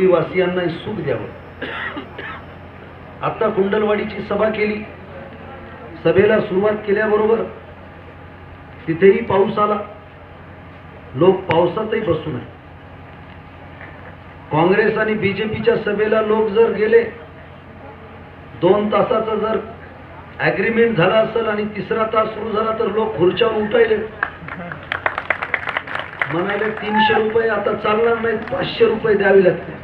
वासियांना सुख द्यावं. आता कुंडलवाडीची सभा केली. सभेला सुरुवात केल्याबरोबर तिथेही पाऊस आला. लोक पावसातही बसू नये काँग्रेस आणि बीजेपीच्या सभेला लोक जर गेले दोन तासाचा जर ऍग्रीमेंट झाला असेल आणि तिसरा तास सुरू झाला तर लोक खुर्च्यावर उठायले म्हणाले तीनशे रुपये आता चालणार नाहीत पाचशे रुपये द्यावे लागते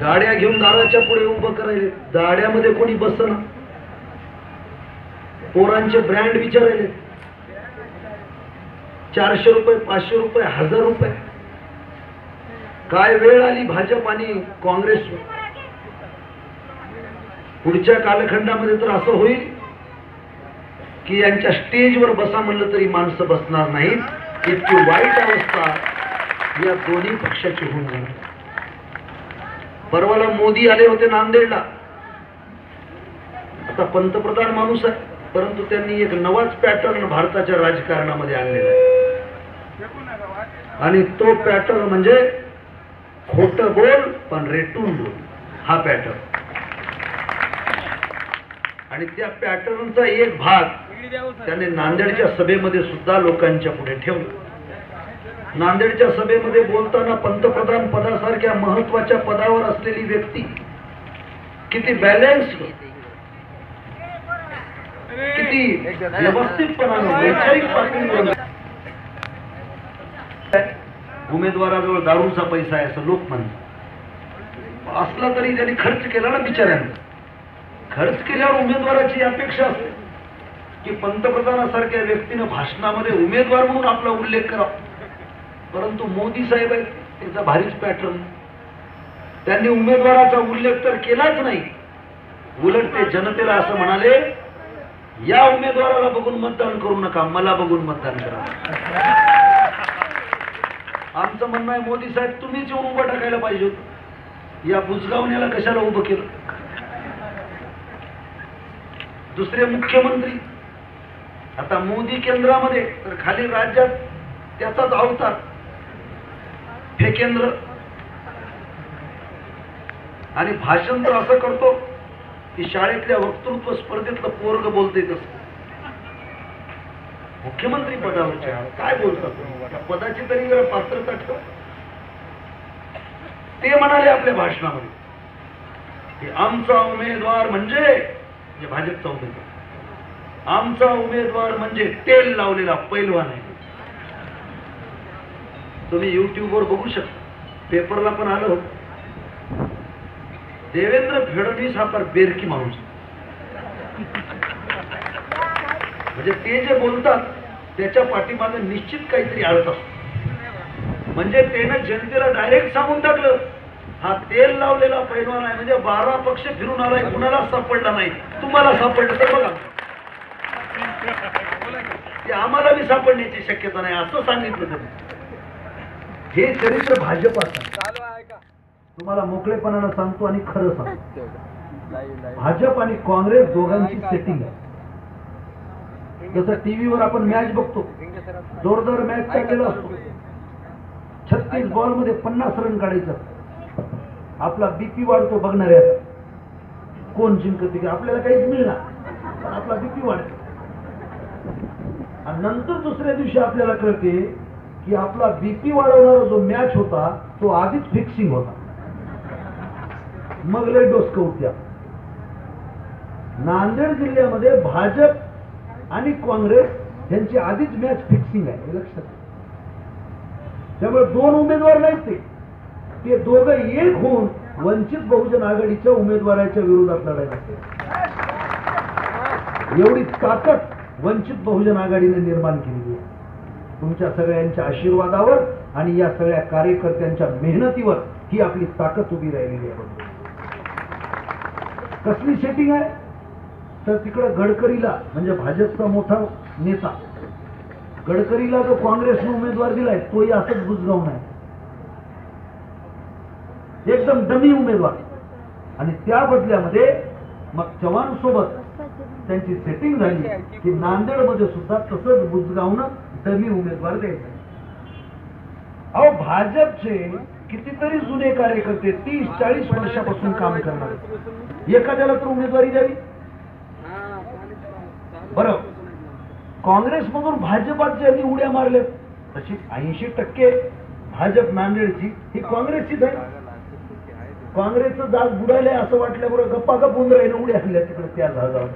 गाड्या घेऊन दाराच्या पुढे उभं करायले. गाड्यामध्ये कोणी बसना. पोरांचे ब्रँड विचारायले. चारशे रुपये पाचशे रुपये हजार रुपये. काय वेळ आली भाजप आणि काँग्रेस पुढच्या कालखंडामध्ये तर असं होईल की यांच्या स्टेजवर बसा म्हणलं तरी माणसं बसणार नाहीत. इतकी वाईट अवस्था या दोन्ही पक्षाची होऊन जाणार परवाला मोदी आले होते नांदेडला. आता पंतप्रधान माणूस आहे परंतु त्यांनी एक नवाच पॅटर्न भारताच्या राजकारणामध्ये आणलेला आहे. आणि तो पॅटर्न म्हणजे खोट बोल पण रेटून बोल. हा पॅटर्न आणि त्या पॅटर्नचा एक भाग त्याने नांदेडच्या सभेमध्ये सुद्धा लोकांच्या पुढे ठेवलं. नांदेडच्या सभेमध्ये बोलताना पंतप्रधान पदासारख्या महत्त्वाच्या पदावर असलेली व्यक्ती किती बॅलन्स किती व्यवस्थितपणाने उमेदवाराजवळ दारूचा पैसा आहे असं लोक म्हणतात. असला तरी त्यांनी खर्च केला ना बिचाऱ्याने. खर्च केल्यावर उमेदवाराची अपेक्षा असते. की पंतप्रधानासारख्या व्यक्तीनं भाषणामध्ये उमेदवार म्हणून आपला उल्लेख करा परंतु मोदी साहेब आहेत त्याचा भारीच पॅटर्न त्यांनी उमेदवाराचा उल्लेख तर केलाच नाही. उलट ते जनतेला असं म्हणाले या उमेदवाराला बघून मतदान करू नका मला बघून मतदान करा. आमचं म्हणणं आहे मोदी साहेब तुम्हीच येऊन उभं टाकायला पाहिजे होत. या बुजगावण्याला कशाला उभं केलं? दुसरे मुख्यमंत्री आता मोदी केंद्रामध्ये तर खाली राज्यात त्याचाच अवतार. हे केंद्र. आणि भाषण तर असं करतो की शाळेतल्या वक्तृत्व स्पर्धेतलं पोरग बोलते तस. मुख्यमंत्री पदावरच्या काय बोलतात पदाची तरी जरा पात्रता ठेव. ते म्हणाले आपल्या भाषणामध्ये. की आमचा उमेदवार म्हणजे भाजपचा उमेदवार. आमचा उमेदवार म्हणजे तेल लावलेला पैलवान आहे. तुम्ही युट्यूबवर बघू शकता. पेपरला पण आलं होतं. देवेंद्र फडणवीस हा पर बेरकी माणूस म्हणजे ते जे बोलतात त्याच्या पाठीमागे निश्चित काहीतरी आळत असतो. म्हणजे त्यानं जनतेला डायरेक्ट सांगून टाकलं हा तेल लावलेला पैलवान आहे म्हणजे बारा पक्ष फिरून आलाय कुणाला सापडला नाही? तुम्हाला सापडलं तर बघा. ते आम्हाला बी सापडण्याची शक्यता नाही असं सांगितलं त्यांनी. हे चरित्र भाजपाचं तुम्हाला मोकळेपणानं सांगतो आणि खरं सांगतो. भाजप आणि काँग्रेस दोघांची सेटिंग आहे. जसं टीव्हीवर आपण मॅच बघतो जोरदार मॅच टाकलेला असतो. छत्तीस बॉलमध्ये पन्नास रन काढायचं. आपला बीपी वाढतो बघणाऱ्याचा कोण जिंकते की आपल्याला काहीच मिळणार. पण आपला बीपी वाढतो. आणि नंतर दुसऱ्या दिवशी आपल्याला कळते की आपला बीपी वाढवणारा जो मॅच होता तो आधीच फिक्सिंग होता. मग लय डोसक होत्या. नांदेड जिल्ह्यामध्ये भाजप आणि काँग्रेस यांची आधीच मॅच फिक्सिंग आहे. हे लक्षात त्यामुळे दोन उमेदवार नाहीत ते. ते दोघं एक होऊन वंचित बहुजन आघाडीच्या उमेदवाराच्या विरोधात लढायला असते एवढी ताकद वंचित बहुजन आघाडीने निर्माण केलेली तुमच्या सगळ्यांच्या आशीर्वादावर आणि या सगळ्या कार्यकर्त्यांच्या मेहनतीवर ही आपली ताकद उभी राहिलेली आहे कसली सेटिंग आहे? तर तिकडं गडकरीला म्हणजे भाजपचा मोठा नेता गडकरीला जो काँग्रेसने उमेदवार दिलाय तोही असंच बुजगावून आहे. एकदम डमी उमेदवार. आणि त्या बदल्यामध्ये मग चव्हाण सोबत त्यांची सेटिंग झाली की नांदेडमध्ये सुद्धा तसंच डमी उमेदवार द्यायचा अहो भाजपचे कितीतरी जुने कार्यकर्ते तीस चाळीस वर्षापासून काम करणार एखाद्याला तर उमेदवारी द्यावी. बर. काँग्रेसमधून भाजपात ज्यांनी उड्या मारल्या तशी ऐंशी टक्के भाजप नांदेडची ही काँग्रेसचीच आहे काँग्रेसचं जाग बुडायलंय असं वाटल्याबरोबर गप्पा गप राहिलं उड्या आणल्या तिकडे त्या जागावर.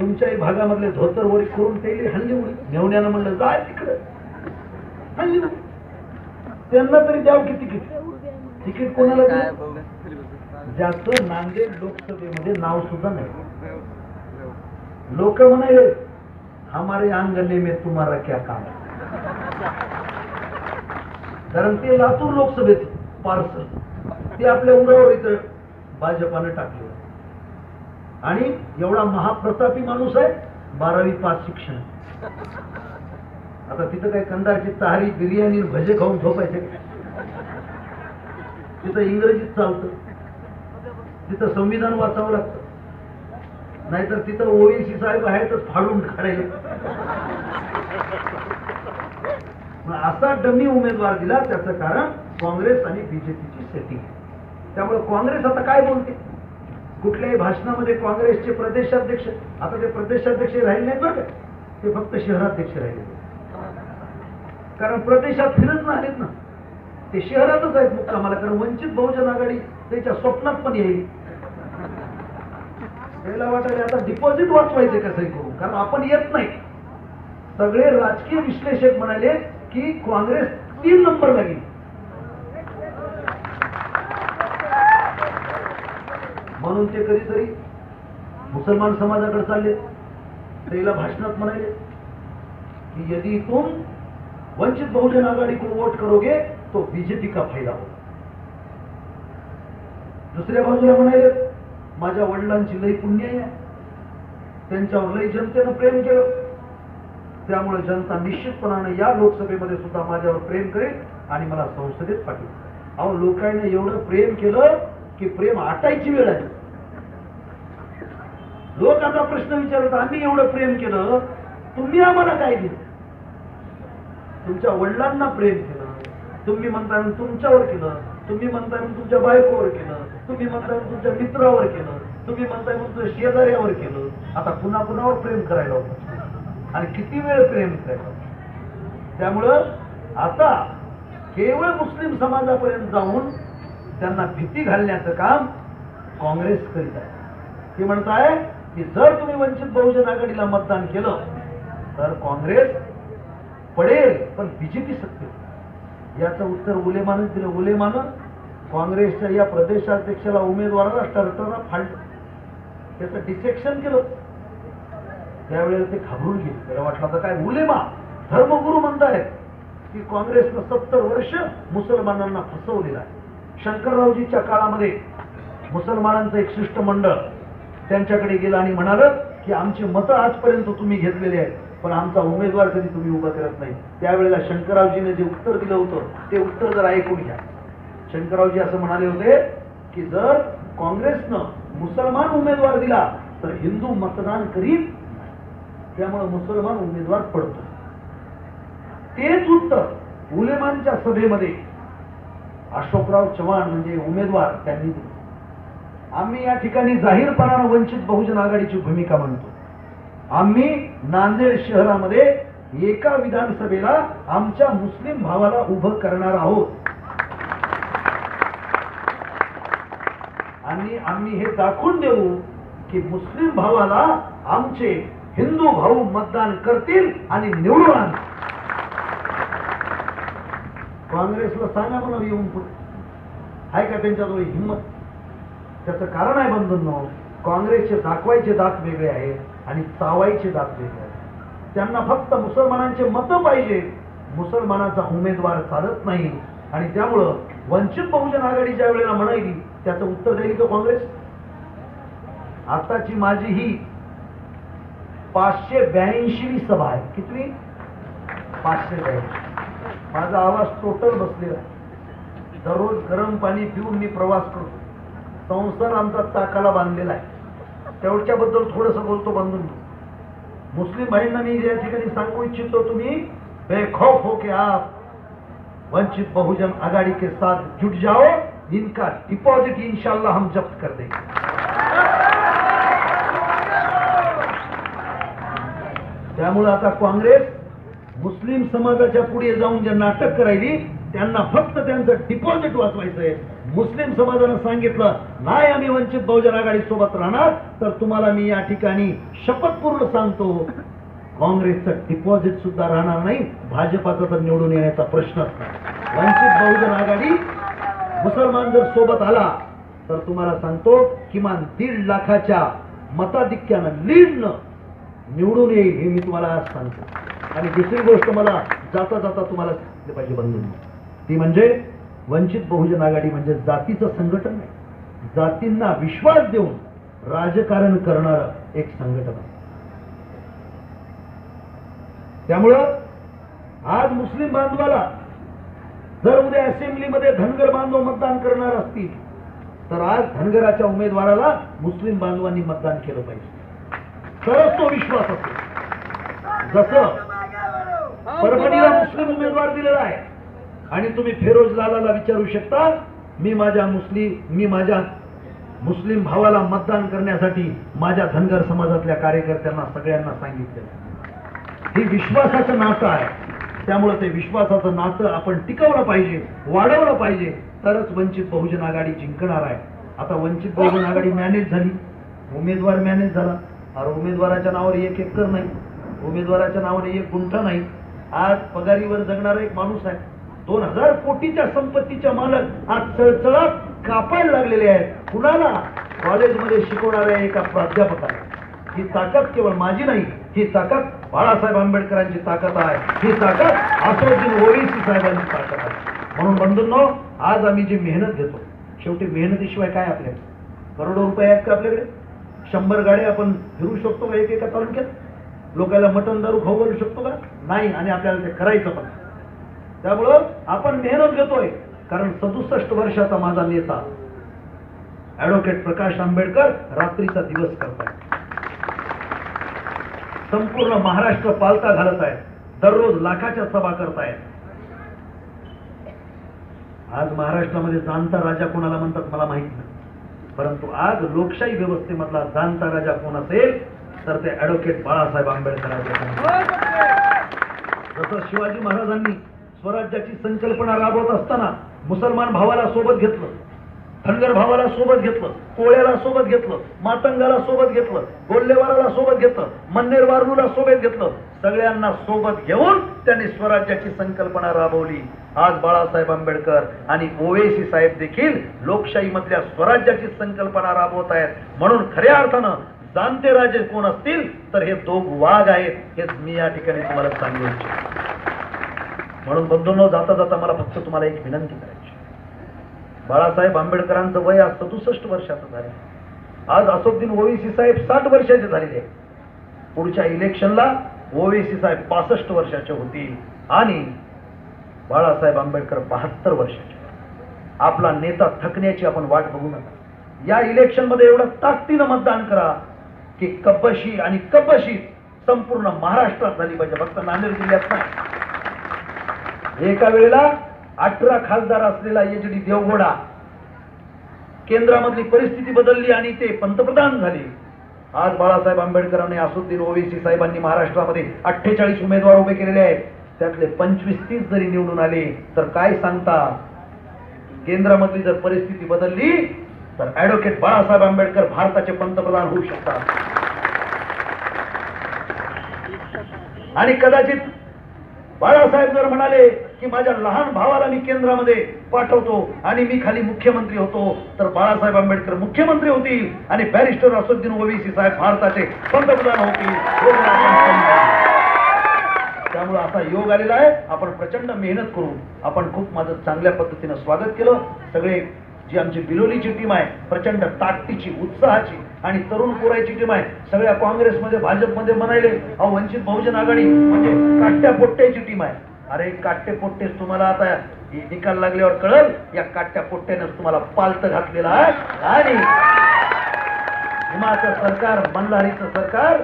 तुमच्याही भागामधले धोतर वरी करून त्याला हल्ली उडी. नेवण्यानं म्हणलं जाय तिकडे. हल्ली उडी. त्यांना तरी द्याव की तिकीट? तिकीट कोणाला? ज्याचं नांदेड लोकसभेमध्ये नाव सुद्धा नाही. लोक म्हणाले हमारे आंगणे में तुम्हारा क्या काम है?" कारण ते लातूर लोकसभेत पार्सल. ते आपल्या उरावर इथं भाजपानं टाकले आणि एवढा महाप्रतापी माणूस आहे बारावी पास शिक्षण. आता तिथं काय कंदारची तहारी बिर्याणी भजे खाऊन झोपायचे तिथं इंग्रजीत चालतं. तिथं संविधान वाचावं लागतं. नाहीतर तिथं ओवेसी साहेब आहेतच फाडून काढायला. मग असा डमी उमेदवार दिला त्याचं कारण काँग्रेस आणि बीजेपीची सेटिंग त्यामुळे काँग्रेस आता काय बोलते? कुठल्याही भाषणामध्ये काँग्रेसचे प्रदेशाध्यक्ष आता ते प्रदेशाध्यक्ष राहिले नाहीत बरं का? ते फक्त शहराध्यक्ष राहिले कारण प्रदेशात फिरत नाहीत ना. ते शहरातच आहेत मुक्कामाला कारण वंचित बहुजन आघाडी त्याच्या स्वप्नात पण येईल. त्याला वाटायला आता डिपॉझिट वाचवायचे कसं करून कारण आपण येत नाही. सगळे राजकीय विश्लेषक म्हणाले की काँग्रेस तीन नंबर लागेल म्हणून ते कधीतरी मुसलमान समाजाकडे चालले. त्याला भाषणात म्हणाले कि यदि तुम वंचित बहुजन आघाडी को वोट करोगे तो बीजेपी का फायदा हो दुसऱ्या बाजूला म्हणाले माझ्या वडिलांची लई पुण्य आहे. त्यांच्यावर लई जनतेनं प्रेम केलं. त्यामुळे जनता निश्चितपणाने या लोकसभेमध्ये सुद्धा माझ्यावर प्रेम करेल आणि मला संसदेत पाठवेल. अहो लोकांनी एवढं प्रेम केलं की प्रेम आटायची वेळ आहे लोक आता प्रश्न विचारत आम्ही एवढं प्रेम केलं तुम्ही आम्हाला काय दिलं? तुमच्या वडिलांना प्रेम केलं तुम्ही म्हणता तुमच्यावर केलं तुम्ही म्हणताय तुमच्या बायकोवर केलं तुम्ही म्हणताय तुमच्या मित्रावर केलं तुम्ही म्हणताय म्हणून तुमच्या शेजाऱ्यावर केलं. आता पुन्हा पुन्हावर प्रेम करायला होतं. आणि किती वेळ प्रेम करायला त्यामुळं आता केवळ मुस्लिम समाजापर्यंत जाऊन त्यांना भीती घालण्याचं काम काँग्रेस करीत आहे. ते म्हणताय की जर तुम्ही वंचित बहुजन आघाडीला मतदान केलं तर काँग्रेस पडेल पण बीजेपी सत्य याचं उत्तर उलेमानच दिलं. उलेमानं काँग्रेसच्या या प्रदेशाध्यक्षाला उमेदवाराला टरटरा फाडलं. त्याचं डिसेक्शन केलं. त्यावेळेला ते घाबरून गेले. त्याला वाटलं आता काय उलेमा धर्मगुरू म्हणतायत की काँग्रेसनं सत्तर वर्ष मुसलमानांना फसवलेलं आहे. शंकररावजीच्या काळामध्ये मुसलमानांचं एक शिष्टमंडळ त्यांच्याकडे गेलं आणि म्हणाल की आमची मतं आजपर्यंत तुम्ही घेतलेली आहेत पण आमचा उमेदवार कधी तुम्ही उभा करत नाही. त्यावेळेला शंकररावजीने जे उत्तर दिलं होतं ते उत्तर जर ऐकून घ्या. शंकररावजी असं म्हणाले होते की जर काँग्रेसनं मुसलमान उमेदवार दिला तर हिंदू मतदान करीत त्यामुळे मुसलमान उमेदवार पडतो. तेच उत्तर उलेमानच्या सभेमध्ये अशोकराव चव्हाण म्हणजे उमेदवार त्यांनी दिलं. आम्ही या ठिकाणी जाहीरपणानं वंचित बहुजन आघाडीची भूमिका मांडतो. आम्ही नांदेड शहरामध्ये एका विधानसभेला आमच्या मुस्लिम भावाला उभं करणार आहोत. आणि आम्ही हे दाखवून देऊ की मुस्लिम भावाला आमचे हिंदू भाऊ मतदान करतील आणि निवडून आण काँग्रेसला सांगा म्हणून येऊन आहे का त्यांच्याजवळ हिंमत? त्याचं कारण आहे बंधन काँग्रेसचे दाखवायचे दात वेगळे आहेत आणि चावायचे दात वेगळे आहेत. त्यांना फक्त मुसलमानांचे मतं पाहिजे. मुसलमानाचा उमेदवार चालत नाही. आणि त्यामुळं वंचित बहुजन आघाडी ज्या वेळेला म्हणायली त्याचं उत्तर देईल तो काँग्रेस. आताची माझी ही पाचशे ब्याऐंशी सभा आहे. किती पाचशे ब्याऐंशी. माझा आवाज टोटल बसलेला आहे. दररोज गरम पाणी पिऊन मी प्रवास करतो. संसार आमचा चाकाला बांधलेला आहे. तेवढ्याबद्दल थोडंसं बोलतो बांधून. मुस्लिम भाईंना मी या ठिकाणी सांगू इच्छितो तुम्ही बेखौफ हो के आप. वंचित बहुजन आघाड़ी के साथ जुट जाओ. इनका डिपॉजिट इंशाल्लाह हम जब्त कर देंगे. त्यामुळे आता काँग्रेस मुस्लिम समाजाच्या पुढे जाऊन जे नाटक करायली त्यांना फक्त त्यांचं डिपॉझिट वाचवायचंय. मुस्लिम समाजानं सांगितलं नाही आम्ही वंचित बहुजन आघाडी सोबत राहणार तर तुम्हाला मी या ठिकाणी शपथपूर्ण सांगतो. काँग्रेसचं डिपॉझिट सुद्धा राहणार नाही भाजपाचा तर निवडून येण्याचा प्रश्नच नाही. वंचित बहुजन आघाडी मुसलमान जर सोबत आला तर तुम्हाला सांगतो किमान दीड लाखाच्या मताधिक्यानं लीडनं निवडून येईल हे मी तुम्हाला आज सांगतो. आणि दुसरी गोष्ट मला जाता जाता तुम्हाला पाहिजे बंधूंनो. ती म्हणजे वंचित बहुजन आघाडी म्हणजे जातीचं संघटन नाही. जातींना विश्वास देऊन राजकारण करणारं एक संघटन आहे. त्यामुळं आज मुस्लिम बांधवाला जर उद्या असेंब्लीमध्ये धनगर बांधव मतदान करणार असतील तर आज धनगराच्या उमेदवाराला मुस्लिम बांधवांनी मतदान केलं पाहिजे. तरच तो विश्वास असेल जसं परभणीला मुस्लिम उमेदवार दिलेला आहे. आणि तुम्ही फेरोज लालाला विचारू शकता मी माझ्या मुस्लिम मी माझ्या मुस्लिम भावाला मतदान करण्यासाठी माझ्या धनगर समाजातल्या कार्यकर्त्यांना सगळ्यांना सांगितलं हे विश्वासाचं नातं आहे. त्यामुळे ते विश्वासाचं नातं आपण टिकवलं पाहिजे वाढवलं पाहिजे. तरच वंचित बहुजन आघाडी जिंकणार आहे. आता वंचित बहुजन आघाडी मॅनेज झाली. उमेदवार मॅनेज झाला. अरे उमेदवाराच्या नावावर एक एकर नाही. उमेदवाराच्या नावाने एक गुंठा नाही. आज पगारीवर जगणारा एक माणूस आहे. दोन हजार कोटीच्या संपत्तीच्या मालक आज चळचळात कापायला लागलेले आहेत. कुणाला? कॉलेजमध्ये शिकवणाऱ्या एका प्राध्यापकाला. ही ताकद केवळ माझी नाही ही ताकद बाळासाहेब आंबेडकरांची ताकद आहे. ही ताकद असरुद्दीन ओवेसी साहेबांची ताकद आहे. म्हणून बंधूंनो आज आम्ही जी मेहनत घेतो शेवटी मेहनतीशिवाय काय आपल्याकडे करोडो रुपये आहेत का आपल्याकडे? शंभर गाड्या आपण फिरू शकतो का एक एका तालुक्यात? लोकांना मटण दारू खाऊ घालू शकतो का? नाही आणि आपल्याला ते करायचं पण. त्यामुळं आपण मेहनत घेतोय. कारण सदुसष्ट वर्षाचा माझा नेता ऍडव्होकेट प्रकाश आंबेडकर रात्रीचा दिवस करतायत संपूर्ण महाराष्ट्र पालता घालत आहे. दररोज लाखाच्या सभा करतायत आज महाराष्ट्रामध्ये जाणता राजा कोणाला म्हणतात मला माहीत नाही. परंतु आज लोकशाही व्यवस्थेमधला जाणता राजा कोण असेल तर ते ऍडव्होकेट बाळासाहेब आंबेडकर जसं शिवाजी महाराजांनी स्वराज्याची संकल्पना राबवत असताना मुसलमान भावाला सोबत घेतलं धनगर भावाला सोबत घेतलं कोळ्याला सोबत घेतलं मातंगाला सोबत घेतलं गोल्लेवाराला सोबत घेतलं मन्नेर वारूला सोबत घेतलं सगळ्यांना सोबत घेऊन त्यांनी स्वराज्याची संकल्पना राबवली. आज बाळासाहेब आंबेडकर आणि ओवेसी साहेब देखील लोकशाही मधल्या स्वराज्याची संकल्पना राबवत आहेत. म्हणून खऱ्या अर्थानं जाणते राजे कोण असतील तर हे दोघ वाघ आहेत हेच मी या ठिकाणी तुम्हाला सांगू इच्छितो. म्हणून बंधूंनो जाता जाता मला फक्त तुम्हाला एक विनंती करायची. बाळासाहेब आंबेडकरांचं वय आज सदुसष्ट वर्षाचं झाले आज असोद्दीन ओवेसी साहेब साठ वर्षाचे झालेले पुढच्या इलेक्शनला ओवेसी साहेब पासष्ट वर्षाचे होतील आणि बाळासाहेब आंबेडकर बहात्तर वर्षाचे आपला नेता थकण्याची आपण वाट बघू नका. या इलेक्शनमध्ये एवढं ताकदीनं मतदान करा की कब्बशी आणि कब्बशी संपूर्ण महाराष्ट्रात झाली पाहिजे. फक्त नांदेड जिल्ह्यात नाही. एका वेळेला अठरा खासदार असलेला एच डी देवगोडा केंद्रामधली परिस्थिती बदलली आणि ते पंतप्रधान झाले. आज बाळासाहेब आंबेडकरांनी असुद्दीन ओवेसी साहेबांनी महाराष्ट्रामध्ये अठ्ठेचाळीस उमेदवार उभे केलेले आहेत. त्यातले पंचवीस तीस जरी निवडून आले तर काय सांगता? केंद्रामधली जर परिस्थिती बदलली तर ऍडव्होकेट बाळासाहेब आंबेडकर भारताचे पंतप्रधान होऊ शकतात. आणि कदाचित बाळासाहेब जर म्हणाले की माझ्या लहान भावाला मी केंद्रामध्ये पाठवतो आणि मी खाली मुख्यमंत्री होतो तर बाळासाहेब आंबेडकर मुख्यमंत्री होतील आणि बॅरिस्टर असुद्दीन ओवेसी साहेब भारताचे पंतप्रधान होतील. हे त्यामुळे असा योग आलेला आहे. आपण प्रचंड मेहनत करू आपण खूप माझं चांगल्या पद्धतीनं स्वागत केलं. सगळे जी आमची बिलोलीची टीम आहे प्रचंड ताकदीची उत्साहाची आणि तरुण पोरायची टीम आहे. सगळ्या काँग्रेसमध्ये भाजपमध्ये म्हणाले अहो वंचित बहुजन आघाडी म्हणजे काट्या पोट्ट्याची टीम आहे. अरे काट्टे पोट्टेच तुम्हाला आता निकाल लागल्यावर कळल? या काट्या पोट्ट्यानेच तुम्हाला पालत घातलेलं आहे. आणि हिमाचल सरकार मनलारीचं सरकार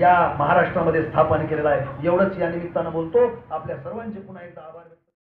या महाराष्ट्रामध्ये स्थापन केलेलं आहे. एवढंच या निमित्तानं बोलतो. आपल्या सर्वांचे पुन्हा एकदा आभार